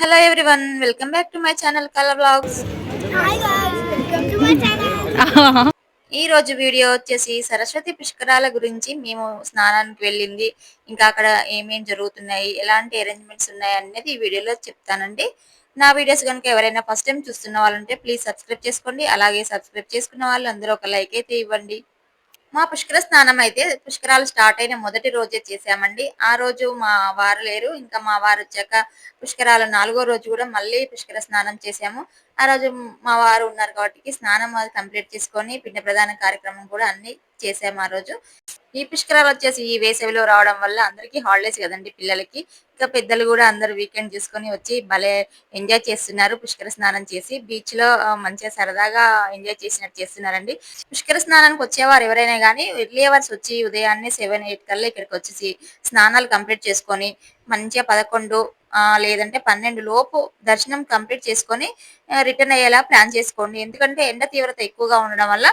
Hello everyone welcome back to my channel colour blogs ఈ రోజు video వచ్చేసి సరస్వతి పుష్కరాల గురించి మేము స్నానానికి వెళ్ళింది. ఇంకా అక్కడ ఏమేం జరుగుతున్నాయి ఎలాంటి అరేంజ్మెంట్స్ ఉన్నాయి అనేది ఈ వీడియోలో చెప్తానండి. నా వీడియోస్ కనుక ఎవరైనా ఫస్ట్ టైం చూస్తున్న వాళ్ళంటే ప్లీజ్ సబ్స్క్రైబ్ చేసుకోండి. అలాగే సబ్స్క్రైబ్ చేసుకున్న వాళ్ళు అందరూ ఒక లైక్ అయితే ఇవ్వండి. మా పుష్కర స్నానం అయితే పుష్కరాలు స్టార్ట్ అయిన మొదటి రోజే చేసామండి ఆ రోజు మా వారు లేరు. ఇంకా మా వారు వచ్చాక పుష్కరాలు నాలుగో రోజు కూడా మళ్ళీ పుష్కర స్నానం చేసాము ఆ రోజు మా వారు ఉన్నారు కాబట్టి స్నానం అది కంప్లీట్ చేసుకొని పిండ ప్రధాన కార్యక్రమం కూడా అన్ని చేసాము ఆ రోజు. ఈ పుష్కరాలు వచ్చేసి ఈ వేసవిలో రావడం వల్ల అందరికీ హాలిడేస్ కదండి పిల్లలకి. ఇంకా పెద్దలు కూడా అందరు వీకెండ్ చూసుకొని వచ్చి భలే ఎంజాయ్ చేస్తున్నారు. పుష్కర స్నానం చేసి బీచ్లో మంచిగా సరదాగా ఎంజాయ్ చేసినట్టు చేస్తున్నారండి. పుష్కర స్నానానికి వచ్చేవారు ఎవరైనా కానీ ఎర్లీ అవర్స్ వచ్చి ఉదయాన్నే సెవెన్ ఎయిట్ కల్లా ఇక్కడికి వచ్చేసి స్నానాలు కంప్లీట్ చేసుకొని మంచిగా పదకొండు లేదంటే పన్నెండు లోపు దర్శనం కంప్లీట్ చేసుకొని రిటర్న్ అయ్యేలా ప్లాన్ చేసుకోండి. ఎందుకంటే ఎండ తీవ్రత ఎక్కువగా ఉండడం వల్ల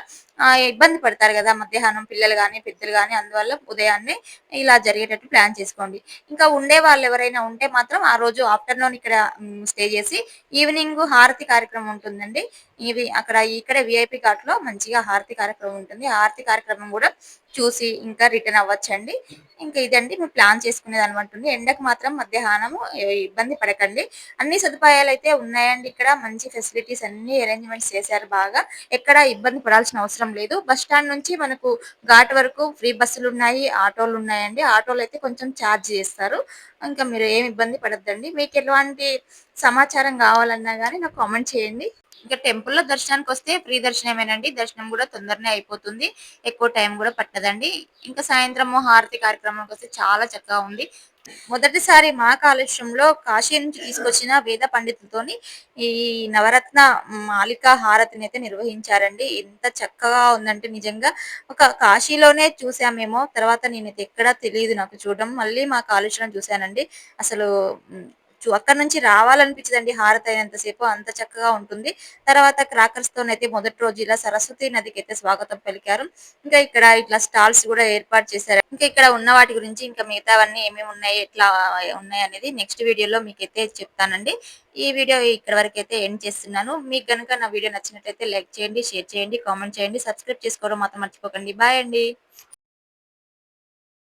ఇబ్బంది పడతారు కదా మధ్యాహ్నం పిల్లలు కానీ పెద్దలు కానీ అందువల్ల ఉదయాన్నే ఇలా జరిగేటట్టు ప్లాన్ చేసుకోండి. ఇంకా ఉండే వాళ్ళు ఎవరైనా ఉంటే మాత్రం ఆ రోజు ఆఫ్టర్నూన్ ఇక్కడ స్టే చేసి ఈవినింగ్ హారతి కార్యక్రమం ఉంటుందండి. ఇవి అక్కడ ఇక్కడ విఐపి ఘాట్లో మంచిగా హారతి కార్యక్రమం ఉంటుంది. హారతి కార్యక్రమం కూడా చూసి ఇంకా రిటర్న్ అవ్వచ్చండి. ఇంకా ఇదండి మేము ప్లాన్ చేసుకునేది అనమాట ఎండకు మాత్రం మధ్యాహ్నము ఇబ్బంది పడకండి. అన్ని సదుపాయాలు అయితే ఉన్నాయండి ఇక్కడ. మంచి ఫెసిలిటీస్ అన్ని అరేంజ్మెంట్స్ చేశారు బాగా. ఎక్కడ ఇబ్బంది పడాల్సిన అవసరం లేదు. బస్ స్టాండ్ నుంచి మనకు ఘాట్ వరకు ఫ్రీ బస్సులు ఉన్నాయి ఆటోలు ఉన్నాయండి. ఆటోలు అయితే కొంచెం ఛార్జ్ చేస్తారు. ఇంకా మీరు ఏమి ఇబ్బంది పడద్దండి. మీకు ఎలాంటి సమాచారం కావాలన్నా కానీ నాకు కామెంట్ చేయండి. ఇంకా టెంపుల్లో దర్శనానికి వస్తే ఫ్రీ దర్శనమేనండి. దర్శనం కూడా తొందరనే అయిపోతుంది. ఎక్కువ టైం కూడా పట్టదండి. ఇంకా సాయంత్రం హారతి కార్యక్రమానికి వస్తే చాలా చక్కగా ఉంది. మొదటిసారి మా కాలుష్యంలో కాశీ నుంచి తీసుకొచ్చిన వేద పండితులతోని ఈ నవరత్న మాలిక హారతిని అయితే నిర్వహించారండి. ఎంత చక్కగా ఉందంటే నిజంగా ఒక కాశీలోనే చూసామేమో తర్వాత నేను ఎక్కడా తెలియదు నాకు చూడడం. మళ్ళీ మా కాలుష్యం చూశానండి. అసలు ఉమ్, అక్కడ నుంచి రావాలనిపించదండి హారతి అయినంతసేపు అంత చక్కగా ఉంటుంది. తర్వాత క్రాకర్స్ తోనైతే మొదటి రోజు ఇలా సరస్వతి నదికి అయితే స్వాగతం పలికారు. ఇంకా ఇక్కడ ఇట్లా స్టాల్స్ కూడా ఏర్పాటు చేశారు. ఇంకా ఇక్కడ ఉన్న వాటి గురించి ఇంకా మిగతావన్నీ ఏమేమి ఉన్నాయి ఎట్లా ఉన్నాయి అనేది నెక్స్ట్ వీడియోలో మీకైతే చెప్తానండి. ఈ వీడియో ఇక్కడ వరకు అయితే ఎండ్ చేస్తున్నాను. మీకు కనుక నా వీడియో నచ్చినట్లయితే లైక్ చేయండి షేర్ చేయండి కామెంట్ చేయండి. సబ్స్క్రైబ్ చేసుకోవడం మాత్రం మర్చిపోకండి. బాయ్ అండి.